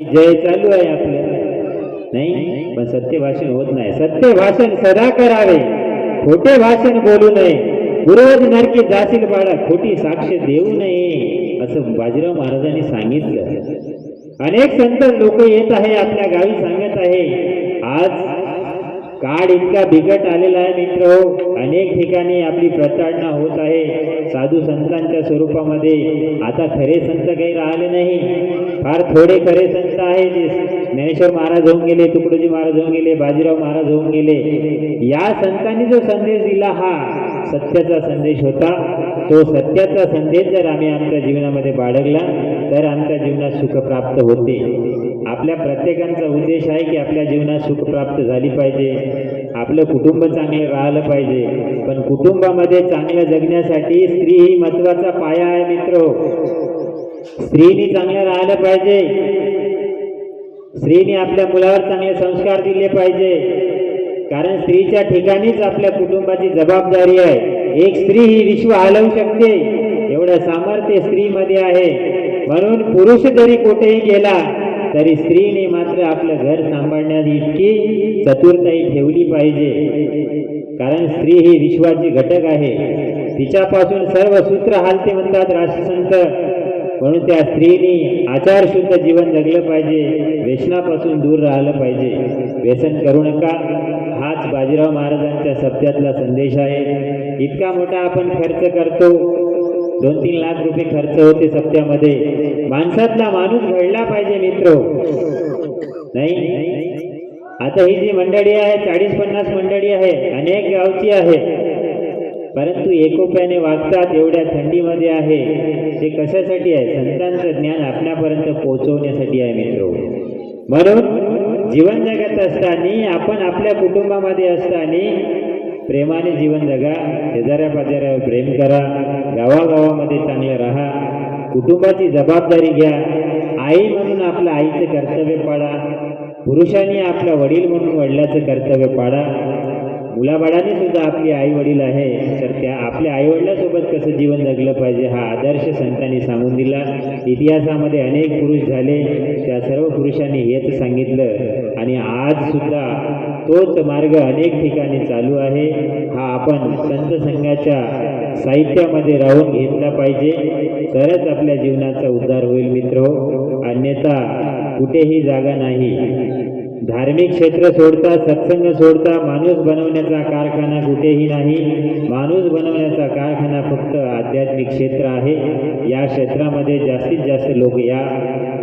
जय चालू आहे आपलं. नाही पण सत्य भाषण होत नाही. सत्य भाषण सदा करावे. खोटे भाषण बोलू नये. गुरुवज नरकी जाशील बाळा खोटी साक्ष देऊ नये असं बाजीराव महाराजांनी सांगितलं. अनेक संत लोक येत आहे आपल्या गावी सांगत आहे. आज काळ इतका बिकट आलेला आहे मित्र. अनेक ठिकाणी आपली प्रताडणा होत आहे. साधू संतांच्या स्वरूपामध्ये आता खरे संत काही राहिले नाही. फार थोडे खरे संत आहे जे ज्ञानेश्वर महाराज होऊन गेले तुकडोजी महाराज होऊन गेले बाजीराव महाराज होऊन गेले. या संतांनी जो संदेश दिला हा सत्याचा संदेश होता. तो सत्याचा संदेश जर आम्ही आमच्या जीवनामध्ये बाळगला तर आमच्या जीवनात सुख प्राप्त होते. आपल्या प्रत्येकांचा उद्देश आहे की आपल्या जीवनात सुख प्राप्त झाली पाहिजे. आपलं कुटुंब चांगलं राहिलं पाहिजे. पण कुटुंबामध्ये चांगलं जगण्यासाठी स्त्री ही महत्त्वाचा पाया आहे मित्र. स्त्रीनी चांगलं राहिलं पाहिजे. स्त्रीने आपल्या मुलावर चांगले संस्कार दिले पाहिजे. कारण स्त्रीच्या ठिकाणीच आपल्या कुटुंबाची जबाबदारी आहे. एक स्त्री ही विश्व हलवू शकते. एवढं सामर्थ्य स्त्रीमध्ये आहे. म्हणून पुरुष जरी कुठेही गेला तरी स्त्रीने मात्र आपलं घर सांभाळण्यात इतकी चतुरताई ठेवली पाहिजे. कारण स्त्री ही विश्वाची घटक आहे. तिच्यापासून सर्व सूत्र हालते म्हणतात राष्ट्रसंत म्हणून त्या स्त्रीने आचारशुद्ध जीवन जगलं पाहिजे. व्यसनापासून दूर राहिलं पाहिजे. व्यसन करू नका. हाच बाजीराव महाराजांच्या सत्यातला संदेश आहे. इतका मोठा आपण खर्च करतो. दोन तीन लाख रुपये खर्च होते सप्त्यामध्ये. माणसातला माणूस घडला पाहिजे मित्र. नाही? आता ही जी मंडळी आहे चाळीस पन्नास मंडळी आहे अनेक गावची आहे. परंतु एकोप्याने वागतात एवढ्या थंडीमध्ये आहे. ते कशासाठी आहे? संतांचं ज्ञान आपल्यापर्यंत पोहोचवण्यासाठी आहे मित्र. म्हणून जीवन जगत असताना आपण आपल्या कुटुंबामध्ये असताना प्रेमाने जीवन जगा शेजाऱ्या पाजाऱ्यावर प्रेम करा गावागावामध्ये चांगलं राहा कुटुंबाची जबाबदारी घ्या आई म्हणून आपलं आईचं कर्तव्य पाळा पुरुषांनी आपला वडील म्हणून वडिलाचं कर्तव्य पाळा मुलाबाळाने सुद्धा आपली आई वडील आहे तर त्या आपल्या आई वडिलासोबत कसं जीवन जगलं पाहिजे हा आदर्श संतांनी सांगून दिला. इतिहासामध्ये अनेक पुरुष झाले त्या सर्व पुरुषांनी हेच सांगितलं. आणि आज सुद्धा तोच मार्ग अनेक ठिकाणी चालू आहे. हा आपण संत संघाच्या साहित्यामध्ये राहून घेतला पाहिजे. तरच आपल्या जीवनाचा उद्धार होईल मित्र हो. अन्यथा कुठेही जागा नाही. धार्मिक क्षेत्र सोडता सत्संग सोडता माणूस बनवण्याचा कारखाना कुठेही नाही. माणूस बनवण्याचा कारखाना फक्त आध्यात्मिक क्षेत्र आहे. या क्षेत्रामध्ये जास्तीत जास्त लोक या.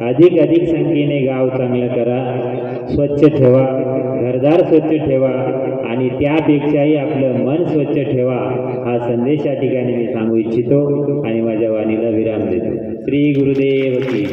अधिक अधिक संख्येने गाव चांगलं करा स्वच्छ ठेवा घरदार स्वच्छ ठेवा आणि त्यापेक्षाही आपलं मन स्वच्छ ठेवा हा संदेश या ठिकाणी मी सांगू इच्छितो आणि माझ्या वाणीला विराम देतो. श्री गुरुदेव की